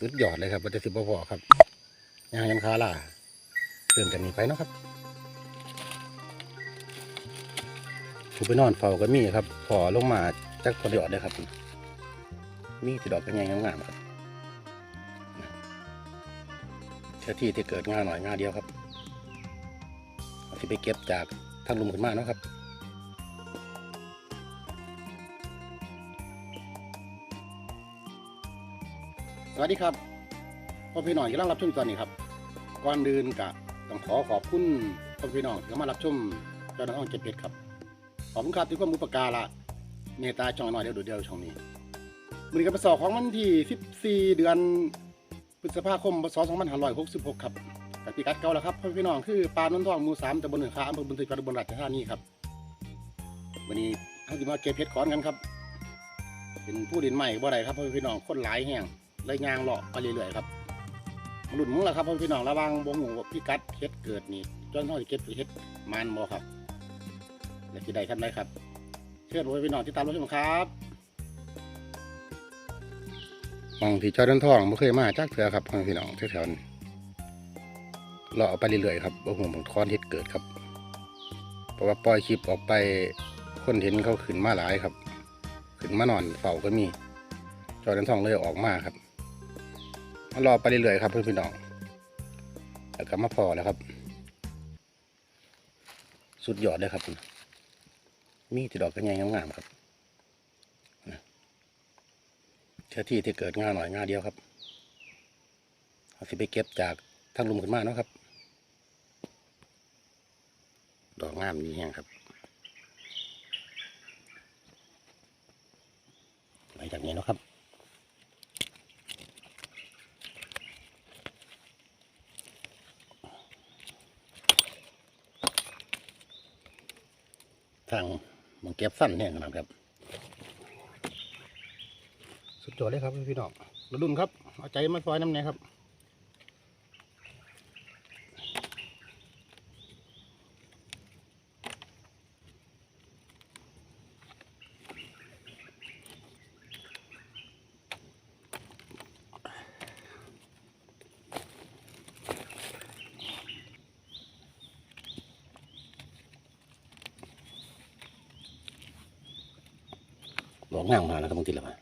สุดยอดเลยครับวัตถุสิบพอครับยางยันคาล่าเริ่มจากนี้ไปเนาะครับผู้ไปนอนเฝ้าก็มีครับพอลงมาจากพอดอดเลยครับ มีที่ดอกเป็นไงงามๆครับเชื้อที่ที่เกิดงาหน่อยงาเดียวครับที่ไปเก็บจากทางลุมขึ้นมาเนาะครับ สวัสดีครับพ่อพี่น้องที่รับชมตอนนี้ครับก่อนอื่นกะต้องขอขอบคุณพ่อพี่น้องที่มารับชมเจ้าหน้าที่เก็บเพชรครับขอบคุณครับที่ความมุปการะเมตตาช่องน้อยเดียวดูเดียวช่องนี้มือนี้กับประสอบของวันที่ 14 เดือนพฤษภาคมพศ2566 ครับกับปีกัดเก่าแล้วครับพ่อพี่น้องคือปลานนทองมูสามตำบลเหนือขาอำเภอบุญทวีจังหวัดอุบลราชธานี้ครับวันนี้เขาจะมาเก็บเพชรก้อนกันครับ เป็นผู้ดินใหม่บ่ได้ครับพ่อพี่น้องคนหลายแห่ง เลยยางเลาะไปเรื่อยๆครับหลุดมึงละครับพ่อพี่น้องระวังบงหูว่าพี่กัดเฮ็ดเกิดนี่จนเท่าที่เก็บเฮ็ดมันบ่ครับและที่ใดทำไรครับเชิญพ่อพี่น้องที่ตามรถชมครับมองที่จอดันทองไม่เคยมาจากเถื่อครับพ่อพี่น้องแถวๆนี้เลาะไปเรื่อยๆครับบ่หูผมทอนเฮ็ดเกิดครับ เพราะว่าปล่อยคลิปออกไปคนเห็นเขาขึ้นมาหลายครับ ขึ้นมานอนเฝ้าก็มีจอดันทองเลยออกมาครับ รอไปเรื่อยๆครับเพื่อนพี่น้องแล้วก็มาพอแล้วครับ สุดยอดเลยครับ มีที่ดอกกระไงงามๆครับนะเชื้อที่ที่เกิดงาหน่อยงาเดียวครับเอาสิไปเก็บจากทางลุมขึ้นมาเนาะครับ ดอกงามนี้แห้งครับหลังจากนี้เนาะครับ ทางมังเก็บสั้นเนี่ยนะครับ สุดยอดเลยครับพี่น้องระดุนครับ เอาใจมาซอยน้ำเนี่ยครับ หลอกง่างมาแล้วก็บางทีละมา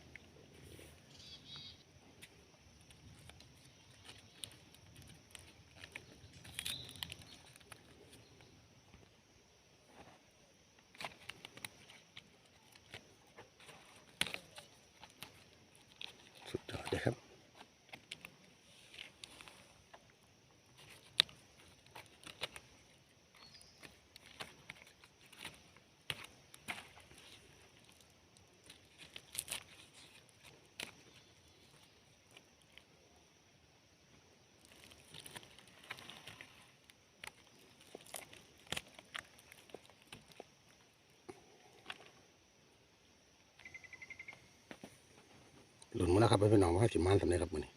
หลุนมาแล้วครับพี่น้องว่าสิมานสำเร็จครับมือนี้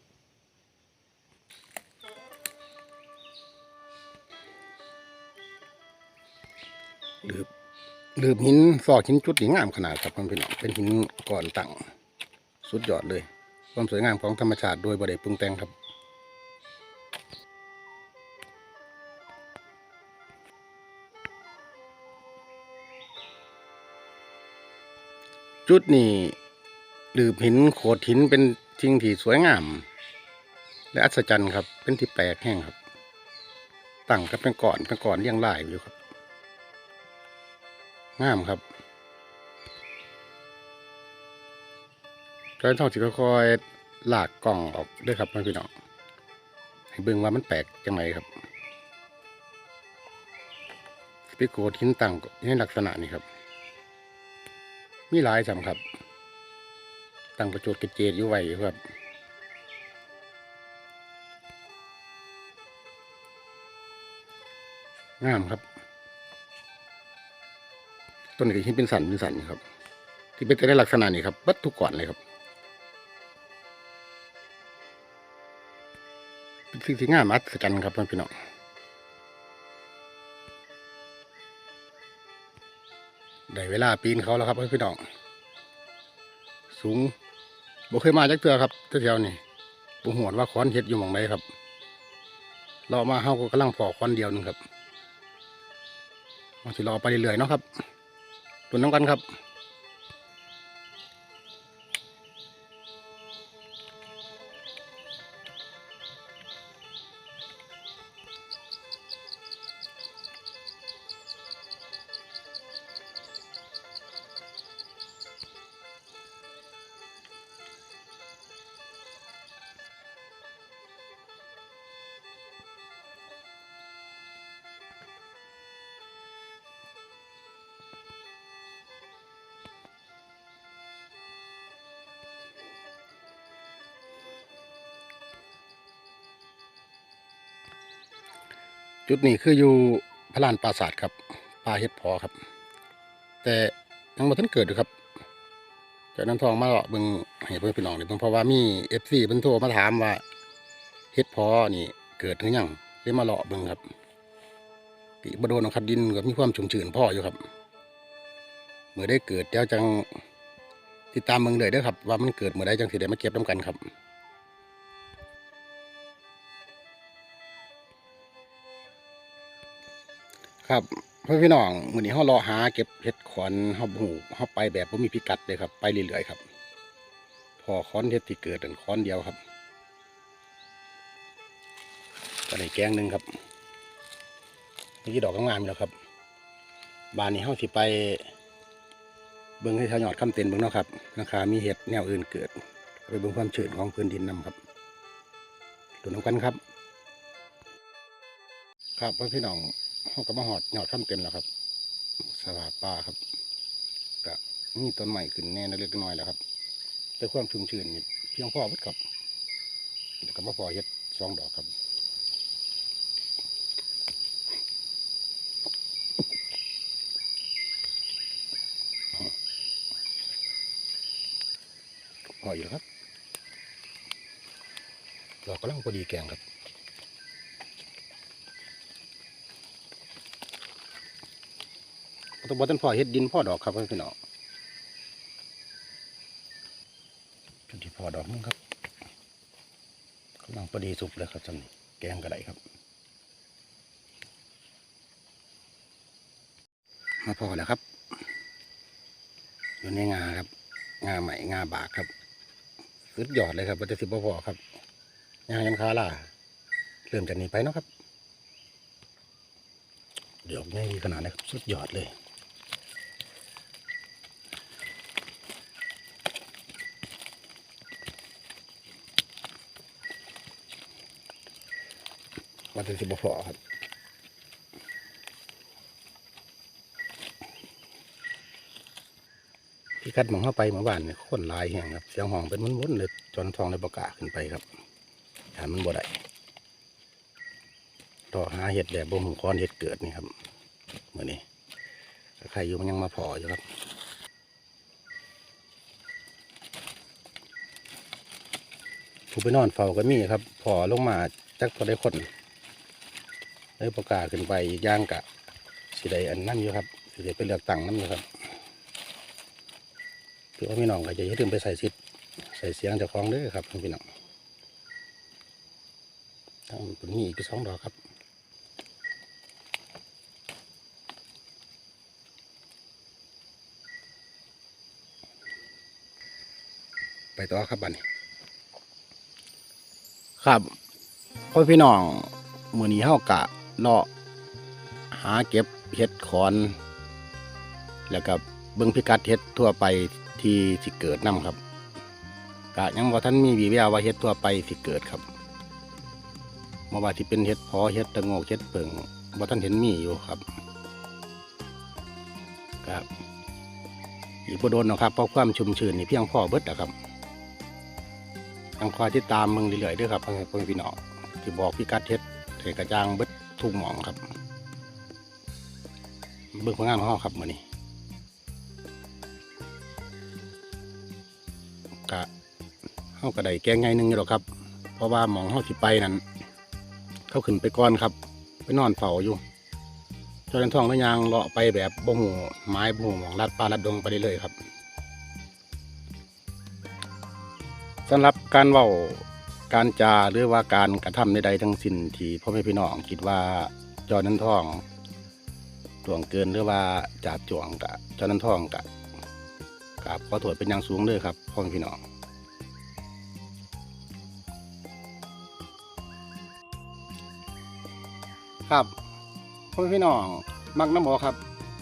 หรือหรือหินซอกหินจุดที่งามขนาดครับพี่น้องเป็นหินก่อนตั้งสุดยอดเลยความสวยงามของธรรมชาติโดยบริปรุงแต่งครับจุดนี้ หรือหินโขดหินเป็นสิ่งที่สวยงาม และอัศจรรย์ครับ เป็นที่แปลกแห้งครับ ตั้งก็เป็นก่อนเป็นก่อนเรียงรายอยู่ครับ งามครับตอนท่องสิค่อยๆลากกล่องออกด้วยครับพี่น้องให้เบิ่งว่ามันแปลกจังไรครับสปิโกดหินตั้งในลักษณะนี้ครับ มีหลายสำครับ ตั้งประจุดกระเจดอยู่ไว้ครับงามครับ ต้นนี้ก็หินเป็นสันเป็นสันครับ ที่เป็นในลักษณะนี้ครับบัดทุกก่อนเลยครับ เป็นสิ่งที่งามอัศจรรย์ครับพี่น้องได้เวลาปีนเขาแล้วครับพี่น้อง สูง บ่เคยมาจากเตือครับแถวๆนี่ปูหวดว่าค้อนเห็ดอยู่หมองไหนครับรอมาเฮาก็กำลังพอค้อนเดียวนึงครับเราสิรอไปเรื่อยๆเนาะครับตุนน้ำกันครับ จุดนี้คืออยู่พระลานปราสาทครับปลาเฮ็ดพอครับ แต่ยังบ่ทันเกิดอยู่ครับจากนั้นทองมาเลาะบิ่งให้เพิ่อนพี่น้องเนี่เพิ่นเพราะว่ามี FC เพิ่นโทรมาถามว่าเฮ็ดพอนี่ เกิดหรือยังเลยมาเลาะเบิ่งครับปีบ่โดนหรอกครับดินก็มีความชุ่มชื้นพ่ออยู่ครับเมื่อได้เกิดเดี๋ยวจังติดตามเบิ่งเลยเด้อครับ ว่ามันเกิดเมื่อใดจังสิได้มาเก็บนํกันครับ ครับเพื่อนพี่น้องมื้อนี้เฮารอหาเก็บเห็ดขอนเฮาหูเฮาไปแบบบ่มีพิกัดเลยครับ ไปเรื่อยๆครับ พอขอนเห็ดที่เกิดนั่นขอนเดียวครับก็ได้แกงหนึ่งครับนี่ดอกงามๆอยู่แล้วครับ บานนี้เฮาสิไป เบิ่งให้ชาวยอดคำเต็นเบิ่งเนาะครับนะคะมีเห็ดแนวอื่นเกิด ไปเบิ่งความชื้นของพื้นดินนํครับดูน้ำกันครับ ครับเพื่อพี่น้อง เขาก็มาหอดหยอดข้ามเต็นแล้วครับสภาพป่าครับก็มีต้นใหม่ขึ้นแน่เล็กน้อยแล้วครับแต่ความชุ่มชื้นนี่เพียงพอพุดครับแล้วก็มาพอเฮ็ดสองดอกครับพออยู่ครับดอกกำลังพอดีแกงครับ ตัวบอตันพ่อเฮ็ดดินพ่อดอกครับพี่น้องจุดที่พ่อดอกนึงครับกำลังพอดีสุกเลยครับจำนี้แกงกระไดครับมาพอแล้วครับ อยู่ในงาครับ งาใหม่งาบากครับสุดยอดเลยครับวัตถุสิบพอครับยางยันคาล่าเริ่มจากนี้ไปเนาะครับ เดี๋ยวง่ายขนาดนี้ครับ สุดยอดเลย วันที่สิบพอครับพี่กัดมองเข้าไปเมื่อวานเนี่ยคนลายแห่งครับเสียงห้องเป็นวนๆเลยจนทองในประกล้าขึ้นไปครับถามมันบ่ได้ต่อหาเห็ดแบบบ่หูคอนเห็ดเกิดนี่ครับเหมือนนี้ใครอยู่มันยังมาพออยู่ครับผู้ไปนอนเฝ้าก็มีครับพอลงมาจักพอได้คน เลยประกล้าขึ้นไปอีกย่างกะสิได้อันนั่นอยู่ครับสิได้ไปเลือกตั้งนั่นอยู่ครับพี่ว่าพี่น้องก็จะย่าลืมไปใส่สิทธิ์ใส่เสียงเจากของเด้อครับพี่น้องทั้งปุ่นนี้อีกสองดอกครับไปต่อครับบันครับพ่อพี่น้องมือนี้เฮากะ เลาะหาเก็บเห็ดขอน แล้วก็เบิ่งพิกัดเห็ดทั่วไปที่สิเกิดนํครับกะยังว่าท่านมีวีแววว่าเห็ดทั่วไปสิเกิดครับมื่อว่าที่เป็นเห็ดพอเห็ดตะโงกเห็ดเปิงว่าท่านเห็นมีอยู่ครับครับอีกบ่โดนนะครับเพราะความชุ่มชื้นนี่เพียงพอเบิดนะครับทางคอยติดตามมึงเรื่อยๆด้วยครับเพื่อแม่พี่น้องที่บอกพี่กัดเฮ็ดเทกระจางเบิด ทุ่งหมองครับ เบิ่งผลงานของเราครับมือนี้กะเฮาก็ได้แกงไงหนึงอยู่หรอกครับ เพราะว่าหมองเฮาสิไปนั้นเขาขึ้นไปก่อนครับ ไปนอนเฝ้าอยู่เจริญทองแล้วยางเลาะไปแบบบ่หูไม้บ่หูหมองลัดป่าลัดดงไปเรื่อยๆครับสำหรับการเว้า การจาหรือว่าการกระทำใดๆทั้งสิ้นที่พ่อแม่พี่น้องคิดว่าจอนันทองตวงเกินหรือว่าจาบจวงกะจอนันทองกะกับขอโทษเป็นอย่างสูงเลยครับพ่อแม่พี่น้องครับพ่อแม่พี่น้องมักน้ำหมอครับ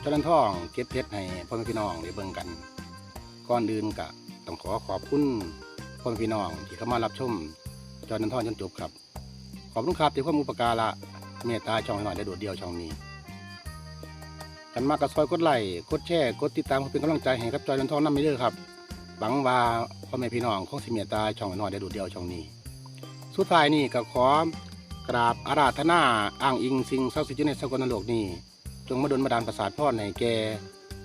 จอนันทองเก็บเพชรให้พ่อแม่พี่น้องได้เบิ่งกันก่อนอื่นกะต้องขอขอบคุณพ่อแม่พี่น้องที่เข้ามารับชม จอนันทองจนจบครับ ขอบคุณครับที่ความอุปการะเมตตาช่องหน่อยได้โดดเดียวช่องนี้กันมากกับซอยกดไลค์กดแชร์กดติดตามเพื่อเป็นกำลังใจให้กับจอยนันทองน้ำไม่เด้อครับหวังว่าพ่อแม่พี่น้องคงสิเมตตาช่องหน่อยได้โดดเดียวช่องนี้ สุดท้ายนี่ก็ขอกราบอาราธนาอ้างอิงสิ่งศักดิ์สิทธิ์ในสกลนโลกนี้จงมาดลมาดานประสาทพ่อในแก่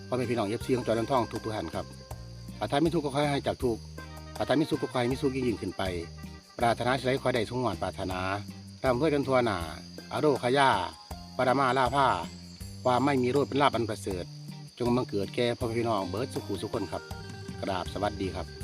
พ่อแม่พี่น้องเอฟซีของจอยนันทองทุกทุกๆท่านครับอาทายไม่ทุกข์ก็ขอให้จากทุกข์อาทายไม่สุขก็ขอให้มีสุขยิ่งยิ่งขึ้นไป ปรารถนาสิ่งใดขอยได้สมหวังปรารถนาทำเพื่อกันทัวหนาอาโรคยาปรามาลาผ้าความไม่มีโรคเป็นลาบอันประเสริฐ จงมังเกิดแก่พ่อพี่น้องเบิร์ดสุขุสุขคนครับ กราบสวัสดีครับ